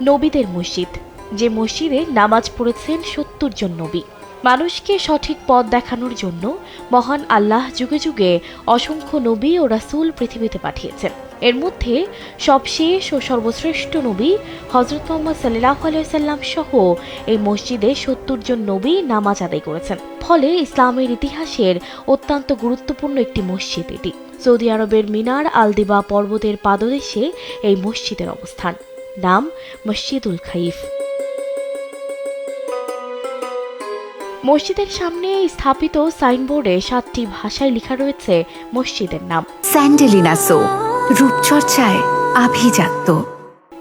নবীদের মসজিদ, যে মসজিদে নামাজ পড়েছেন সত্তর জন নবী। মানুষকে সঠিক পথ দেখানোর জন্য মহান আল্লাহ যুগে যুগে অসংখ্য নবী ও রাসূল পৃথিবীতে পাঠিয়েছেন। এর মধ্যে সবশেষ ও সর্বশ্রেষ্ঠ নবী হজরত মোহাম্মদ সাল্লাহ আলাইসাল্লাম সহ এই মসজিদে সত্তর জন নবী নামাজ আদায় করেছেন। ফলে ইসলামের ইতিহাসের অত্যন্ত গুরুত্বপূর্ণ একটি মসজিদ এটি। সৌদি আরবের মিনার আলদিবা পর্বতের পাদদেশে এই মসজিদের অবস্থান। নাম মসজিদুল খাইফ। মসজিদের সামনে স্থাপিত সাইনবোর্ডে সাতটি ভাষায় লেখা রয়েছে মসজিদের নাম। স্যান্ডেলিনা সো রূপচর্চায় আভিজাত্য।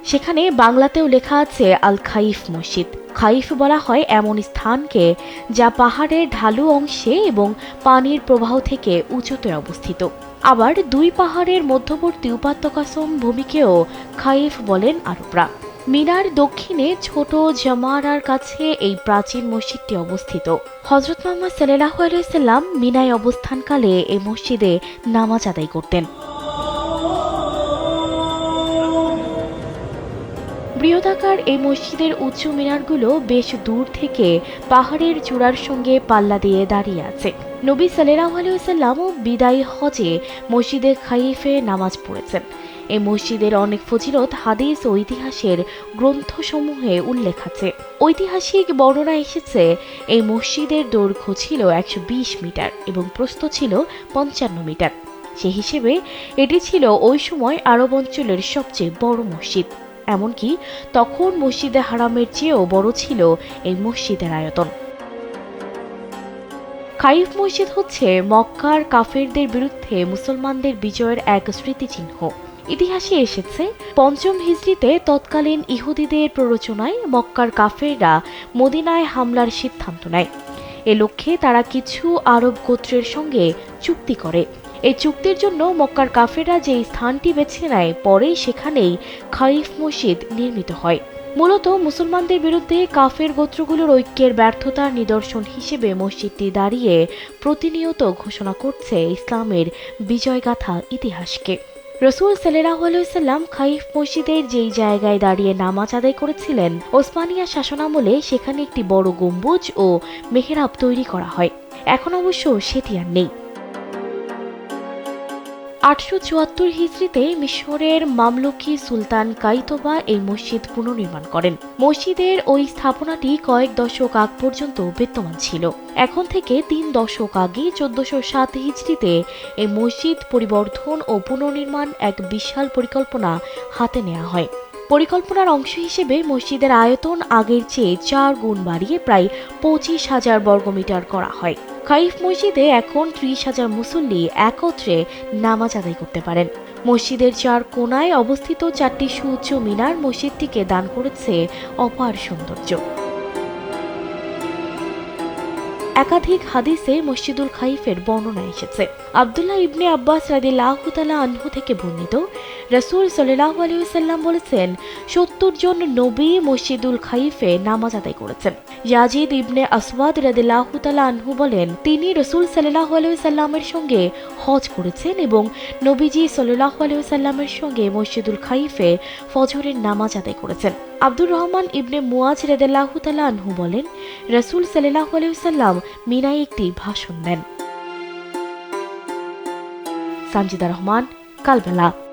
সেখানে বাংলাতেও লেখা আছে আল খাইফ মসজিদ। খাইফ বলা হয় এমন স্থানকে যা পাহাড়ের ঢালু অংশে এবং পানির প্রবাহ থেকে উঁচুতে অবস্থিত। আবার দুই পাহাড়ের মধ্যবর্তী উপত্যকাসম ভূমিকেও খাইফ বলেন আরবরা। মিনার দক্ষিণে ছোট জামারার কাছে এই প্রাচীন মসজিদটি অবস্থিত। হজরত মোহাম্মদ সাল্লাহ আলাইসাল্লাম মিনায় অবস্থানকালে এই মসজিদে নামাজ আদায় করতেন। বৃহদাকার এই মসজিদের উঁচু মিনারগুলো বেশ দূর থেকে পাহাড়ের চূড়ার সঙ্গে পাল্লা দিয়ে দাঁড়িয়ে আছে। নবী সাল্লাহ আলাইসাল্লামও বিদায়ী হজে মসজিদে খাইফে নামাজ পড়েছেন। এই মসজিদের অনেক ফজিলত, হাদিস ও ইতিহাসের গ্রন্থসমূহে উল্লেখ আছে। ঐতিহাসিক বর্ণনা এসেছে, এই মসজিদের দৈর্ঘ্য ছিল একশো বিশ মিটার এবং প্রস্থ ছিল পঞ্চান্ন মিটার। সে হিসেবে এটি ছিল ওই সময় আরব অঞ্চলের সবচেয়ে বড় মসজিদ। এমনকি তখন মসজিদে হারামের চেয়েও বড় ছিল এই মসজিদের আয়তন। খাইফ মসজিদ হচ্ছে মক্কার কাফেরদের বিরুদ্ধে মুসলমানদের বিজয়ের এক স্মৃতিচিহ্ন। ইতিহাসে এসেছে, পঞ্চম হিজড়িতে তৎকালীন ইহুদিদের প্ররোচনায় মক্কার কাফেররা মদিনায় হামলার সিদ্ধান্ত নেয়। এ লক্ষ্যে তারা কিছু আরব গোত্রের সঙ্গে চুক্তি করে। এই চুক্তির জন্য মক্কার কাফেররা যে স্থানটি বেছে নেয় পরে সেখানেই খাইফ মসজিদ নির্মিত হয়। মূলত মুসলমানদের বিরুদ্ধে কাফের গোত্রগুলোর ঐক্যের ব্যর্থতার নিদর্শন হিসেবে মসজিদটি দাঁড়িয়ে প্রতিনিয়ত ঘোষণা করছে ইসলামের বিজয়গাথা ইতিহাসকে। রসুল সাল্লাহ আলাইসাল্লাম খাইফ মসজিদের যেই জায়গায় দাঁড়িয়ে নামাজ আদায় করেছিলেন, ওসমানিয়া শাসনামলে সেখানে একটি বড় গম্বুজ ও মেহরাব তৈরি করা হয়। এখন অবশ্য সেটি আর নেই। আটশো চুয়াত্তর হিজড়িতে মিশরের মামলুকি সুলতান কাইতোবা এই মসজিদ পুনর্নির্মাণ করেন। মসজিদের ওই স্থাপনাটি কয়েক দশক আগ পর্যন্ত বিদ্যমান ছিল। এখন থেকে তিন দশক আগে চোদ্দশো সাত হিজড়িতে এই মসজিদ পরিবর্ধন ও পুনর্নির্মাণ এক বিশাল পরিকল্পনা হাতে নেওয়া হয়। পরিকল্পনার অংশ হিসেবে মসজিদের আয়তন আগের চেয়ে চার গুণ বাড়িয়ে প্রায় পঁচিশ হাজার বর্গমিটার করা হয়। খাইফ মসজিদে এখন ত্রিশ হাজার মুসল্লি একত্রে নামাজ আদায় করতে পারেন। মসজিদের চার কোনায় অবস্থিত চারটি সুউচ্চ মিনার মসজিদটিকে দান করেছে অপার সৌন্দর্য। একাধিক হাদিসে মসজিদুল খাইফের বর্ণনা এসেছে। আবদুল্লাহ ইবনে আব্বাস রাদিল্লাহ তালা আনহু থেকে বর্ণিত, রসুল সাল্লাহ আলিয়াল্লাম বলেছেন, সত্তর জন নবী মসজিদুল খাইফে নামাজ আদায় করেছেন। ইয়াজিদ ইবনে আসওয়াদ রাদিল্লাহ তালা আনহু বলেন, তিনি রসুল সাল্লাহ আলিয়াল্লামের সঙ্গে হজ করেছেন এবং নবীজি সাল্লাহ আলিয়াল্লামের সঙ্গে মসজিদুল খাইফে ফজরের নামাজ আদায় করেছেন। আব্দুর রহমান ইবনে মুয়াজ রেদাল্লাহ তালা আনহু বলেন, রসুল সাল্লাহ আলিয়াল্লাম মিনায় একটি ভাষণ দেন। সানজিদা রহমান, কালবেলা।